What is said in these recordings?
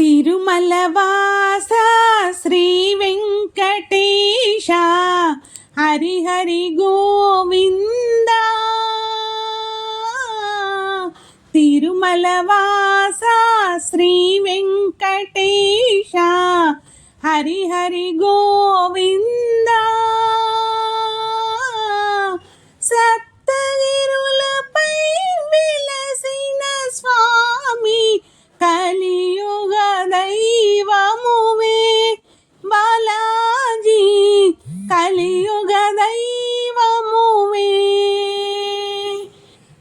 తిరుమలవాస శ్రీ వెంకటేశ. హరి హరి గోవింద. తిరుమలవాస శ్రీ వెంకటేశ. హరి హరి దైవమువే బాలాజీ కలియుగ దైవమువే.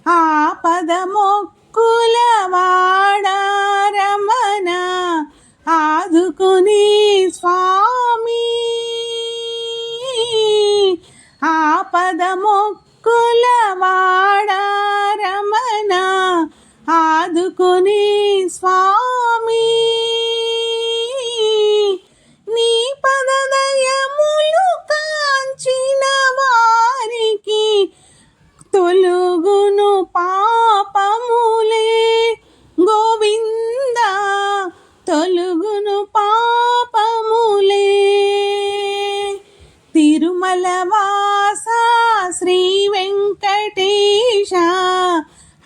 ఆపద మొక్కుల వాడారమణ ఆదుకుని స్వామి. ఆపద మొక్కుల వాడ తిరుమల శ్రీ వెంకటేశ.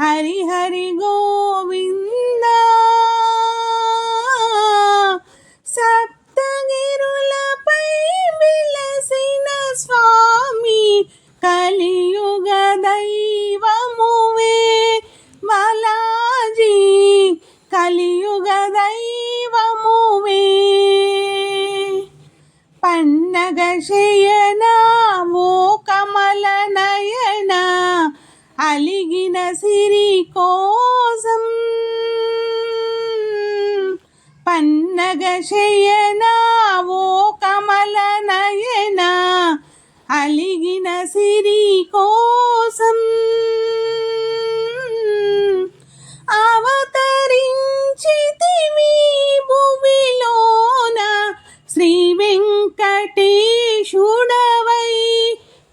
హరి హరి గోవింద. సప్తగిరులపై విలసిన స్వామి కలి పన్నగ ఓ కమల నయనా? అలిగిన సిరి కోసం అవతరించితివి భూమిలోన శ్రీ వెంకటేశుడవై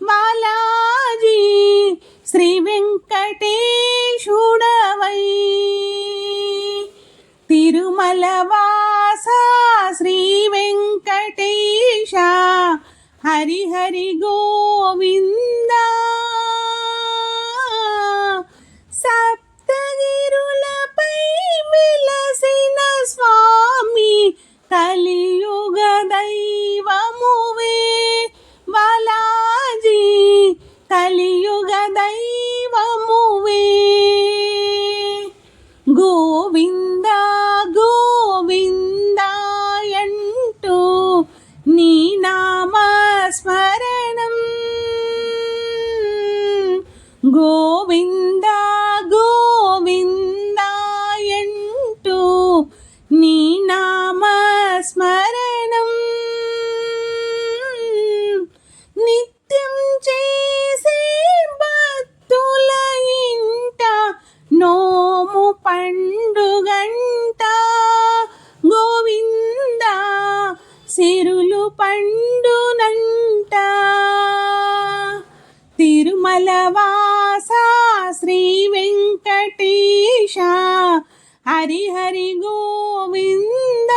బాలాజీ. శ్రీ హరి హరి గోవింద. సప్తగిరులపై విలసిన స్వామి కలియుగ దైవమువే పండుగంట. గోవింద సిరులు పండునంట. తిరుమల వాస శ్రీ వెంకటేశ హరిహరి గోవింద.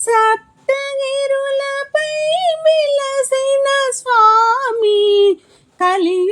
సప్తగిరులపై మిలసిన స్వామి కలి